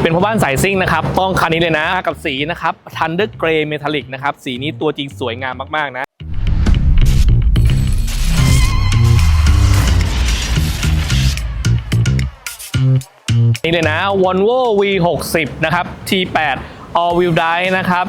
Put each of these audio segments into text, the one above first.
เป็นพ่อบ้านสายซิ่งนะครับต้องคันนี้เลยนะกับสีนะครับ Thunder Grey Metallic นะครับสีนี้ตัวจริงสวยงามมากๆนะนี่เลยนะ Volvo V60 นะครับ T8 All Wheel Drive นะครับ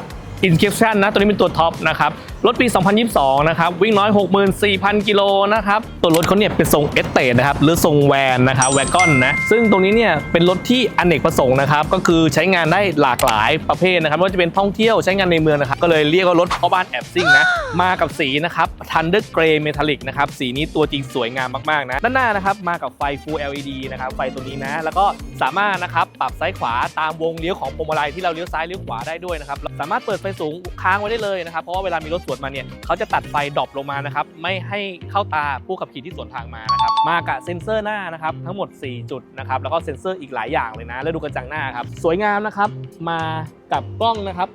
Inscription นะ ตัวนี้เป็นตัวท็อปนะครับ รถปี 2022 นะครับ วิ่งน้อย 64,000 กิโลนะครับ ตัวรถเขาเนี่ยเป็นทรงเอสเตนะครับ หรือทรงแวนนะครับแวกอนนะ ซึ่งตรงนี้เนี่ยเป็นรถที่อเนกประสงค์นะครับ ก็คือใช้งานได้หลากหลายประเภทนะครับไม่ว่าจะเป็นท่องเที่ยวใช้งานในเมืองนะครับ ก็เลยเรียกว่ารถพ่อบ้านแอบซิ่งนะ มากับสีนะครับ Thunder Grey Metallic นะครับ สีนี้ตัวจริงสวยงามมากๆนะ ด้านหน้านะครับมากับไฟ Full LED นะครับ ไฟตัวนี้นะ แล้วก็สามารถนะครับปรับซ้ายขวาตามวงเลี้ยวของพวงมาลัยที่เราเลี้ยวซ้ายเลี้ยวขวาได้ด้วยนะครับ สามารถเปิดไฟสูงค้างไว้ได้เลยนะครับ เพราะว่าเวลามีรถสวนมาเนี่ยเขาจะตัดไฟดรอปลงมานะครับไม่ให้เข้าตาผู้ขับขี่ที่สวนทางมานะครับมากับเซ็นเซอร์หน้านะครับทั้งหมด 4 จุดนะครับแล้วก็เซ็นเซอร์อีกหลายอย่างเลยนะ แล้วดูกระจังหน้าครับสวยงามนะครับมากับกล้องนะครับ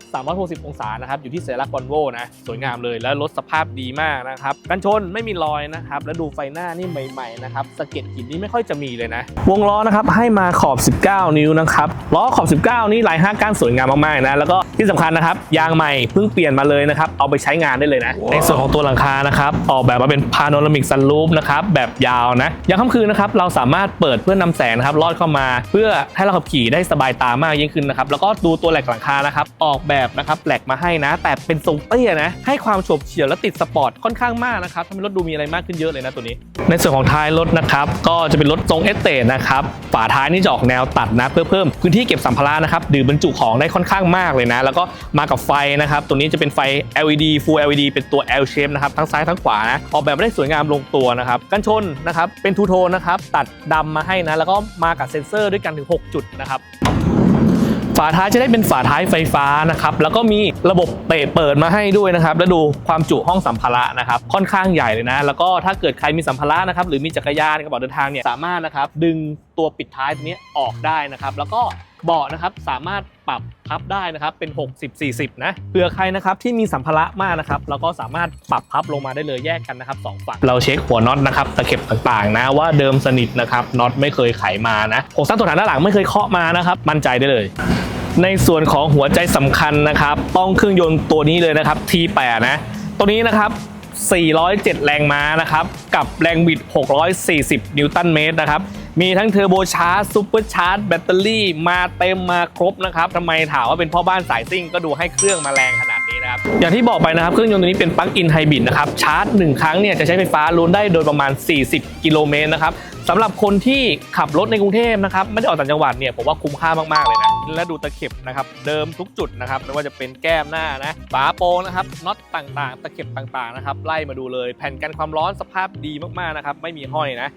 360 องศานะครับ อยู่ที่สัญลักษณ์วอลโวนะ สวยงามเลย แล้วรถสภาพดีมากนะครับ กันชนไม่มีรอยนะครับ แล้วดูไฟหน้านี่ใหม่ๆนะครับสะเก็ดหินนี่ไม่ค่อยจะมีเลยนะ วงล้อนะครับให้มาขอบ 19 นิ้วนะครับ ล้อขอบ 19 นี่ลายห้าก้านสวยงามมากๆนะ แล้วก็ที่สำคัญนะครับ ยางใหม่เพิ่งเปลี่ยนมาเลยนะครับ เอาไปใช้งานได้เลยนะ ในส่วนของตัวหลังคานะครับ ออกแบบมาเป็นพาโนรามิกซันรูฟนะครับ แบบยาวนะยามค่ำคืนนะครับ เราสามารถเปิดเพื่อนำแสงนะครับลอดเข้ามา เพื่อให้เราขับขี่ได้สบายตามากยิ่งขึ้นนะครับ แล้วก็ดูตัวแหลกหลังคานะครับ ออกแบบนะครับแหลกมาให้นะ แต่เป็นทรงเตี้ยนะ ให้ความโฉบเฉี่ยวและติดสปอร์ตค่อนข้างมากนะครับทำให้รถดูมีอะไรมากขึ้นเยอะเลยนะตัวนี้ ในส่วนของท้ายรถนะครับ ก็จะเป็นรถทรงเอสเตนะครับ ฝาท้ายนี่จะออกแนวตัดนะ เพื่อเพิ่มพื้นที่เก็บสัมภาระนะครับดื่มบรรจุของได้ค่อนข้างมากเลยนะ แล้วก็มากับไฟนะครับ ตัวนี้จะเป็นไฟ LED Full LED เป็นตัว L shape นะครับทั้งซ้ายทั้งขวานะออกแบบมาได้สวยงามลงตัวนะครับกันชนนะครับเป็นทูโทนนะครับตัดดำมาให้นะแล้วก็มากับเซ็นเซอร์ด้วยกันถึง 6 จุดนะครับฝาท้ายจะได้เป็นฝาท้ายไฟฟ้านะครับแล้วก็มีระบบเตะเปิดมาให้ด้วยนะครับ แล้วดูความจุห้องสัมภาระนะครับค่อนข้างใหญ่เลยนะ แล้วก็ถ้าเกิดใครมีสัมภาระนะครับหรือมีจักรยานกระเป๋าเดินทางเนี่ยสามารถนะครับดึงตัวปิดท้ายตัวนี้ออกได้นะครับ แล้วก็เบาะนะครับสามารถ ปรับพับได้นะครับเป็น 60-40 นะเผื่อใครนะครับที่มีสัมภาระมากนะครับเราก็สามารถปรับพับลงมาได้เลยแยกกันนะครับสองฝั่งเราเช็คหัวน็อตนะครับตะเข็บต่างๆนะว่าเดิมสนิทนะครับน็อตไม่เคยไขมานะโครงสร้างตัวถังด้านหลังไม่เคยเคาะมานะครับมั่นใจได้เลยในส่วนของหัวใจสำคัญนะครับ ต้องเครื่องยนต์ตัวนี้เลยนะครับ T8 นะ ตัวนี้นะครับ 407 แรงม้านะครับ กับแรงบิด 640 นิวตันเมตรนะครับ มีทั้งเทอร์โบชาร์จซูเปอร์ชาร์จแบตเตอรี่มาเต็มมาครบนะครับทำไมถามว่าเป็นพ่อบ้านสายซิ่งก็ดูให้เครื่องมาแรงขนาดนี้นะครับอย่างที่บอกไปนะครับเครื่องยนต์ตัวนี้เป็นปลั๊กอินไฮบริดนะครับชาร์จ 1 ครั้งเนี่ยจะใช้ไฟฟ้าล้วนได้โดยประมาณ 40 กิโลเมตรนะครับสำหรับคนที่ขับรถในกรุงเทพนะครับไม่ได้ออกต่างจังหวัดเนี่ยผมว่าคุ้มค่ามากๆเลยนะและดูตะเข็บนะครับเดิมทุกจุดนะครับไม่ว่าจะเป็นแก้มหน้านะฝาโปรงนะครับน็อตต่างๆ ตะเข็บต่างๆนะครับไล่มาดูเลย แผ่นกันความร้อนสภาพดีมากๆนะครับไม่มีห้อยนะ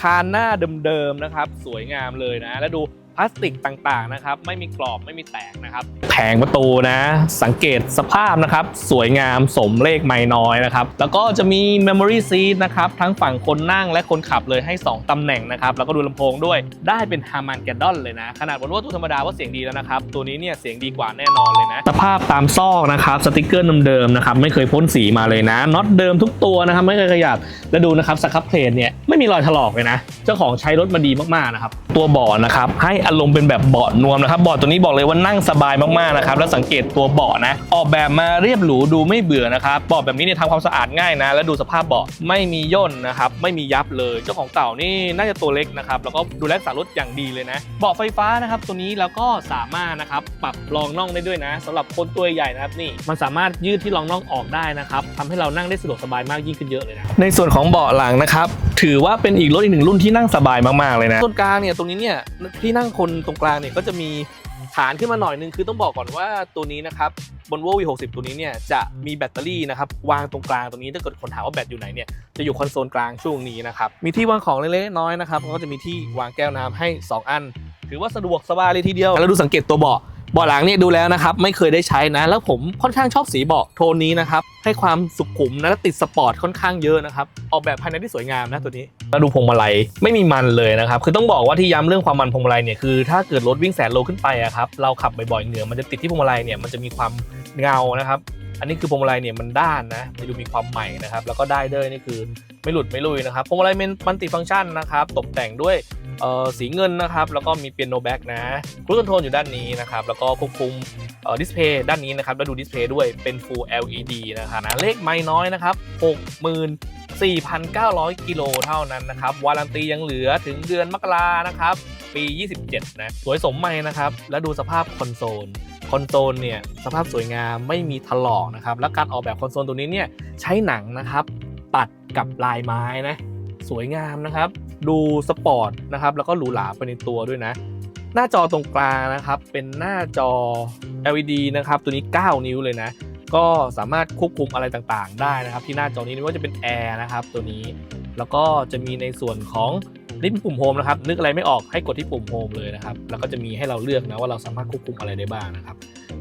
คานหน้าเดิมๆนะครับ สวยงามเลยนะ แล้วดู พลาสติกต่างๆนะครับ ไม่มีกรอบไม่มีแตกนะครับแผงประตูนะ สังเกตสภาพนะครับ สวยงามสมเลขไม่น้อยนะครับ แล้วก็จะมี Memory Seat นะครับ ทั้งฝั่งคนนั่งและคนขับเลยให้ 2 ตำแหน่งนะครับ แล้วก็ดูลำโพงด้วยได้เป็น Harman Kardon เลยนะ ขนาดบนรถตู้ธรรมดาว่าเสียงดีแล้วนะครับ ตัวนี้เนี่ยเสียงดีกว่าแน่นอนเลยนะสภาพตามซอกนะครับสติกเกอร์เดิมๆนะครับไม่เคยพ่นสีมาเลยนะน็อตเดิมทุกตัวนะครับไม่เคยขยับแล้วดูนะครับสครับเพลทเนี่ยไม่มีรอยถลอกเลยนะ เจ้าของใช้รถมาดีมากๆนะครับตัวบาะนะครับให้อารมณ์เป็นแบบเบาะนวมนะครับเบาะตัวนี้บอกเลยว่านั่งสบายมากๆนะครับแล้วสังเกตตัวเบาะนะ ออกแบบมาเรียบหรูดูไม่เบื่อนะครับเบาะแบบนี้เนี่ยทำความสะอาดง่ายนะ แล้วดูสภาพเบาะไม่มีย่นนะครับไม่มียับเลยเจ้าของเก่านี่น่าจะตัวเล็กนะครับแล้วก็ดูแลรักษารถอย่างดีเลยนะเบาะไฟฟ้านะครับตัวนี้แล้วก็สามารถนะครับปรับรองน่องได้ด้วยนะสำหรับคนตัวใหญ่นะครับนี่มันสามารถยืดที่รองน่องออกได้นะครับทำให้เรานั่งได้สะดวกสบายมากยิ่งขึ้นเยอะเลยนะในส่วนของเบาะหลังนะครับถือว่าเป็นอีกรถอีกหนึ่งรุ่นที่นั่งสบายมากๆเลยนะส่วนกลางเนี่ยตรงนี้เนี่ยที่นั่งคนตรงกลางเนี่ยก็จะมีฐานขึ้นมาหน่อยนึงคือต้องบอกก่อนว่าตัวนี้นะครับบน v o v 60ตัวนี้เนี่ยจะมีแบตเตอรี่นะครับวางตรงกลางตรงนี้ถ้าเกิดคนถามว่าแบตอยู่ไหนเนี่ยจะอยู่คอนโซลกลางช่วงนี้นะครับมีที่วางของเล็กๆน้อยๆนะครับแล้วก็จะมีที่วางแก้วน้ำให้ 2 อัน ถือว่าสะดวกสบายเลยทีเดียวแล้วดูสังเกตตัวเบาะ เบาะหลังเนี่ยดูแล้วนะครับไม่เคยได้ใช้นะ แล้วผมค่อนข้างชอบสีเบาะโทนนี้นะครับให้ความสุขุมนะและติดสปอร์ตค่อนข้างเยอะนะครับออกแบบภายในที่สวยงามนะตัวนี้แล้วดูพวงมาลัยไม่มีมันเลยนะครับคือต้องบอกว่าที่ย้ำเรื่องความมันพวงมาลัยเนี่ยคือถ้าเกิดรถวิ่งแสนโลขึ้นไปอะครับเราขับบ่อยๆเหงื่อมันจะติดที่พวงมาลัยเนี่ยมันจะมีความเงานะครับ อันนี้คือพวงมาลัยเนี่ยมันด้านนะมันดูมีความใหม่นะครับ แล้วก็ได้เดอร์นี่คือไม่หลุดไม่ลุยนะครับพวงมาลัยเป็นมัลติฟังก์ชันนะครับตกแต่งด้วยสีเงินนะครับแล้วก็มีเปียโนแบ็กนะครูคอนโทรลอยู่ด้านนี้นะครับแล้วก็ควบคุมดิสเพย์ด้านนี้นะครับแล้วดูดิสเพย์ด้วยเป็น Full LED นะครับนะเลขไม่น้อยนะครับ 64,900 กิโลเท่านั้นนะครับวารันตียังเหลือถึงเดือนมกรานะครับปี 27 นะ สวยสมใหม่นะครับ แล้วดูสภาพคอนโซล คอนโซลเนี่ยสภาพสวยงามไม่มีถลอกนะครับแล้วการออกแบบคอนโซลตัวนี้เนี่ยใช้หนังนะครับตัดกับลายไม้นะสวยงามนะครับ ดูสปอร์ตนะครับแล้วก็หรูหราไปในตัวด้วยนะ หน้าจอตรงกลางนะครับ เป็นหน้าจอ LED นะครับตัวนี้ 9 นิ้วเลยนะ ก็สามารถควบคุมอะไรต่างๆ ได้นะครับ ที่หน้าจอนี้ไม่ว่าจะเป็นแอร์นะครับตัวนี้แล้วก็จะมีในส่วนของ นี่เป็นปุ่มโฮมนะครับ นึกอะไรไม่ออกให้กดที่ปุ่มโฮมเลยนะครับ แล้วก็จะมีให้เราเลือกนะว่าเราสามารถควบคุมอะไรได้บ้างนะครับ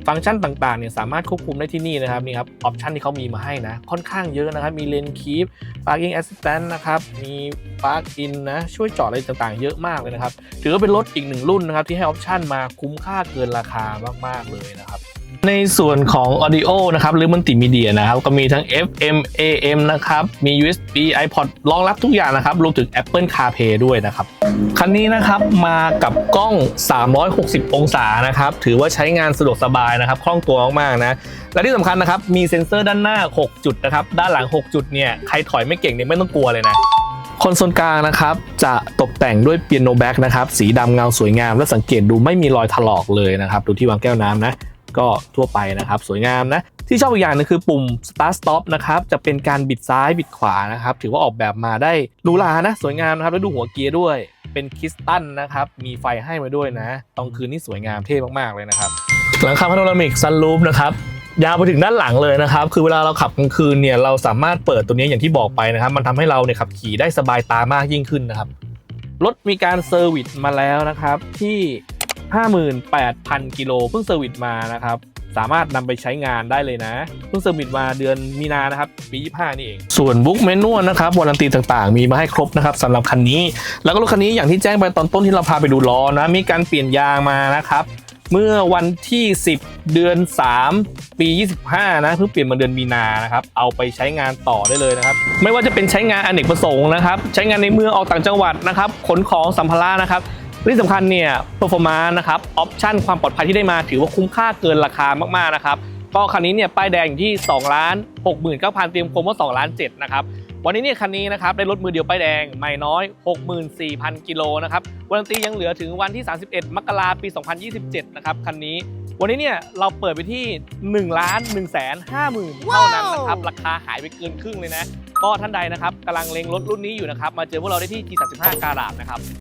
ฟังก์ชันต่างๆเนี่ยสามารถควบคุมได้ที่นี่นะครับนี่ครับออปชันที่เขามีมาให้นะ ค่อนข้างเยอะนะครับ มีเลนคีป parking assistant นะครับ มี park in นะ ช่วยจอดอะไรต่างๆ เยอะมากเลยนะครับ ถือว่าเป็นรถอีกหนึ่งรุ่นนะครับที่ให้ออปชันมาคุ้มค่าเกินราคามากๆเลยนะครับ ในส่วนของ Audio นะครับหรือมัลติมีเดียนะครับก็มีทั้ง FM AM นะครับมี USB iPod รองรับทุกอย่างนะครับรวมถึง Apple CarPlay ด้วยนะครับคันนี้นะครับมากับกล้อง 360 องศานะครับถือว่าใช้งานสะดวกสบายนะครับคล่องตัวมากๆนะและที่สำคัญนะครับมีเซ็นเซอร์ด้านหน้า 6 จุดนะครับด้านหลัง 6 จุดเนี่ยใครถอยไม่เก่งเนี่ยไม่ต้องกลัวเลยนะคอนโซลกลางนะครับจะตกแต่งด้วยเปียโนแบ็กนะครับสีดำเงาสวยงามและสังเกตดูไม่มีรอยถลอกเลยนะครับดูที่วางแก้วน้ำนะ ก็ทั่วไปนะครับ สวยงามนะ ที่ชอบอีกอย่างหนึงคือปุ่ม start stop นะครับ จะเป็นการบิดซ้ายบิดขวานะครับ ถือว่าออกแบบมาได้หรูหรานะ สวยงามนะครับ แล้วดูหัวเกียร์ด้วย เป็นคริสตัลนะครับ มีไฟให้มาด้วยนะ ตอนคืนนี่สวยงามเท่มากๆเลยนะครับ หลังคาพาโนรามิกซันรูฟนะครับยาวไปถึงด้านหลังเลยนะครับ คือเวลาเราขับกลางคืนเนี่ยเราสามารถเปิดตัวนี้อย่างที่บอกไปนะครับ มันทำให้เราเนี่ยขับขี่ได้สบายตามากยิ่งขึ้นนะครับรถมีการเซอร์วิสมาแล้วนะครับ ที่ 58,000 กิโลเพิ่งเซอร์วิสมานะครับสามารถนำไปใช้งานได้เลยนะ เพิ่งเซอร์วิสมาเดือนมีนานะครับ ปี 25 นี่เอง ส่วนบุ๊กเมนวลนะครับวารันตีต่างๆ มีมาให้ครบนะครับสำหรับคันนี้ แล้วก็รถคันนี้อย่างที่แจ้งไปตอนต้นที่เราพาไปดูล้อนะ มีการเปลี่ยนยางมานะครับ เมื่อวันที่ 10 เดือน 3 ปี 25 นะเพิ่งเปลี่ยนมาเดือนมีนานะครับเอาไปใช้งานต่อได้เลยนะครับ ไม่ว่าจะเป็นใช้งานอเนกประสงค์นะครับ ใช้งานในเมืองออกต่างจังหวัดนะครับขนของสัมภาระนะครับ ที่สำคัญเนี่ย performance นะครับออปชั่นความปลอดภัยที่ได้มาถือว่าคุ้มค่าเกินราคามากๆนะครับ ก็คันนี้เนี่ยป้ายแดงอยู่ที่2ล้าน69,000เตรียมโคมว่า2ล้าน7นะครับวันนี้เนี่ยคันนี้นะครับได้รถมือเดียวป้ายแดงไม่น้อย 64,000 กิโลนะครับวารันตียังเหลือถึงวันที่ 31 มกราปี 2027 นะครับคันนี้ วันนี้เนี่ยเราเปิดไปที่ 1 ล้าน1แสน5หมื่นเท่านั้นนะครับราคาหายไปเกินครึ่งเลยนะ ก็ท่านใดนะครับกำลังเล็งรถรุ่นนี้อยู่นะครับมาเจอพวกเราได้ที่ G35 การาดนะครับ